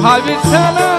I've.